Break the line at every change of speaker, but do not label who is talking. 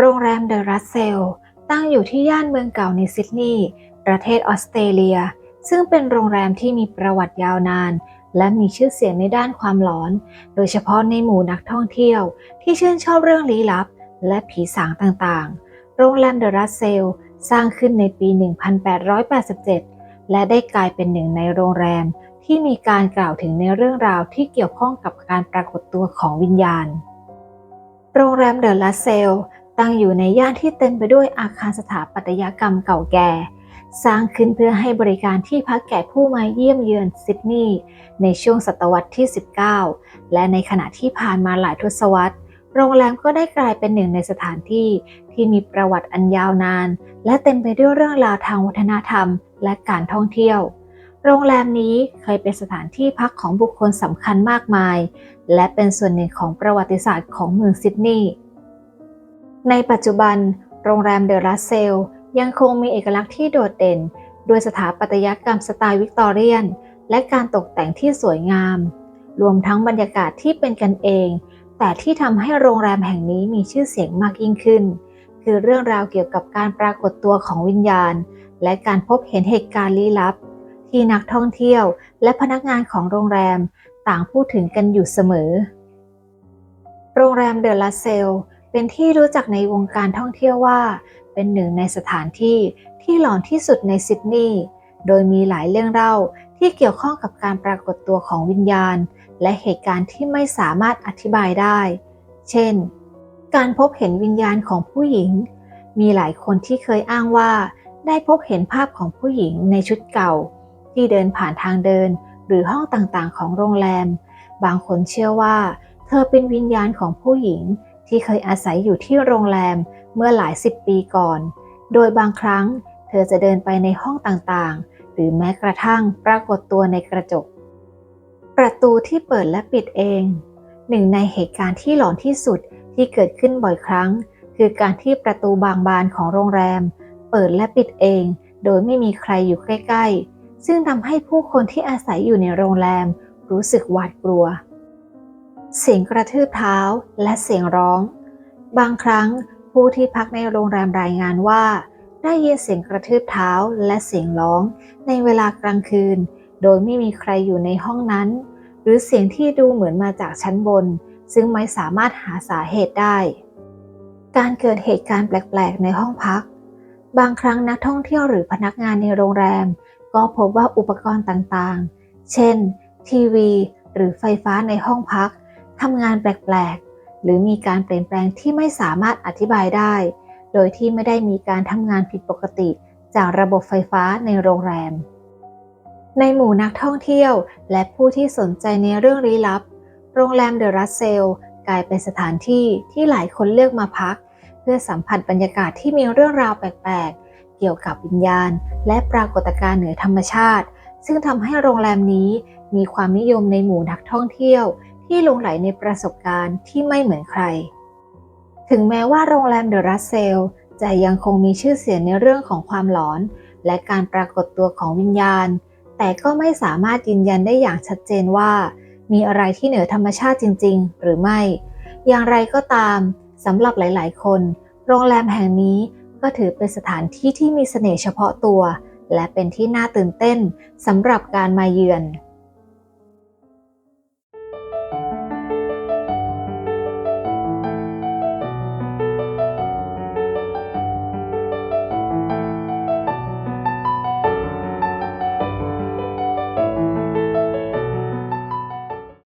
โรงแรมเดอะรัสเซลตั้งอยู่ที่ย่านเมืองเก่าในซิดนีย์ประเทศออสเตรเลีย ซึ่งเป็นโรงแรมที่มีประวัติยาวนาน และมีชื่อเสียงในด้านความหลอน โดยเฉพาะในหมู่นักท่องเที่ยว ที่ชื่นชอบเรื่องลี้ลับ และผีสางต่างๆ โรงแรมเดอะรัสเซลสร้างขึ้นในปี 1887 และได้กลายเป็นหนึ่งในโรงแรมที่มีการกล่าวถึงในเรื่องราวที่เกี่ยวข้องกับการปรากฏตัวของวิญญาณ โรงแรมเดอะลัสเซล ตั้งอยู่ในย่านที่เต็มไปด้วยอาคารสถาปัตยกรรมเก่าแก่ สร้างขึ้นเพื่อให้บริการที่พักแก่ผู้มาเยี่ยมเยือนซิดนีย์ในช่วงศตวรรษที่ 19 และในขณะที่ผ่านมาหลายทศวรรษ โรงแรมก็ได้กลายเป็นหนึ่งในสถานที่ที่มีประวัติอันยาวนาน และเต็มไปด้วยเรื่องราวทางวัฒนธรรม และการท่องเที่ยวโรงแรมนี้เคยเป็นสถานที่พักของบุคคลสำคัญมากมาย และเป็นส่วนหนึ่งของประวัติศาสตร์ของเมืองซิดนีย์ ในปัจจุบัน โรงแรมเดอะรัสเซลยังคงมีเอกลักษณ์ที่โดดเด่น ด้วยสถาปัตยกรรมสไตล์วิกตอเรียน และการตกแต่งที่สวยงาม รวมทั้งบรรยากาศที่เป็นกันเอง แต่ที่ทำให้โรงแรมแห่งนี้มีชื่อเสียงมากยิ่งขึ้น คือเรื่องราวเกี่ยวกับการปรากฏตัวของวิญญาณ และการพบเห็นเหตุการณ์ลี้ลับ ที่นักท่องเที่ยว และพนักงานของโรงแรมต่างพูดถึงกันอยู่เสมอ โรงแรมเดอะลัสเซล เป็นที่รู้จักในวงการท่องเที่ยวว่า เป็นหนึ่งในสถานที่ที่หลอนที่สุดในซิดนีย์โดยมีหลายเรื่องเล่าที่เกี่ยวข้องกับการปรากฏตัวของวิญญาณ และเหตุการณ์ที่ไม่สามารถอธิบายได้ เช่น การพบเห็นวิญญาณของผู้หญิง มีหลายคนที่เคยอ้างว่า ได้พบเห็นภาพของผู้หญิงในชุดเก่า ที่เดินผ่านทางเดิน หรือห้องต่างๆ ของโรงแรม บางคนเชื่อว่า เธอเป็นวิญญาณของผู้หญิง ที่เคยอาศัยอยู่ที่โรงแรมเมื่อหลายสิบปีก่อน โดยบางครั้ง เธอจะเดินไปในห้องต่างๆ หรือแม้กระทั่งปรากฏตัวในกระจก ประตูที่เปิดและปิดเอง หนึ่งในเหตุการณ์ที่หลอนที่สุดที่เกิดขึ้นบ่อยครั้ง คือการที่ประตูบางบานของโรงแรม เปิดและปิดเอง โดยไม่มีใครอยู่ใกล้ ๆ ซึ่งทำให้ผู้คนที่อาศัยอยู่ในโรงแรม รู้สึกหวาดกลัว เสียงกระทืบเท้าและเสียงร้อง บางครั้งผู้ที่พักในโรงแรมรายงานว่า ได้ยินเสียงกระทืบเท้าและเสียงร้อง ในเวลากลางคืน โดยไม่มีใครอยู่ในห้องนั้น หรือเสียงที่ดูเหมือนมาจากชั้นบน ซึ่งไม่สามารถหาสาเหตุได้ การเกิดเหตุการณ์แปลกๆ ในห้องพัก บางครั้งนักท่องเที่ยวหรือพนักงานในโรงแรม ก็พบว่าอุปกรณ์ต่างๆ เช่น ทีวี หรือไฟฟ้าในห้องพัก ทำงานแปลกๆ หรือมีการเปลี่ยนแปลงที่ไม่สามารถอธิบายได้ โดยที่ไม่ได้มีการทำงานผิดปกติจากระบบไฟฟ้าในโรงแรม ในหมู่นักท่องเที่ยวและผู้ที่สนใจในเรื่องลี้ลับ โรงแรมเดอะรัสเซลกลายเป็นสถานที่ที่หลายคนเลือกมาพัก เพื่อสัมผัสบรรยากาศที่มีเรื่องราวแปลกๆ เกี่ยวกับวิญญาณ และปรากฏการณ์เหนือธรรมชาติ ซึ่งทำให้โรงแรมนี้มีความนิยมในหมู่นักท่องเที่ยว ที่หลงไหลในประสบการณ์ที่ไม่เหมือนใคร ถึงแม้ว่าโรงแรมเดอะรัสเซลจะยังคงมีชื่อเสียงในเรื่องของความหลอน และการปรากฏตัวของวิญญาณ แต่ก็ไม่สามารถยืนยันได้อย่างชัดเจนว่า มีอะไรที่เหนือธรรมชาติจริง ๆ หรือไม่ อย่างไรก็ตามสำหรับหลาย ๆ คน โรงแรมแห่งนี้ก็ถือเป็นสถานที่ที่มีเสน่ห์เฉพาะตัว และเป็นที่น่าตื่นเต้นสำหรับการมาเยือน